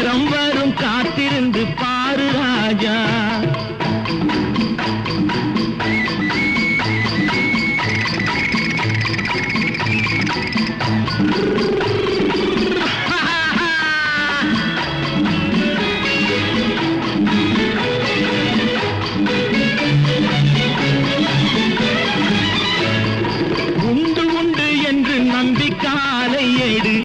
நேரம் வரும் காத்திருந்து பாரு ராஜா. உண்டு உண்டு என்று நம்பி காலை எடு.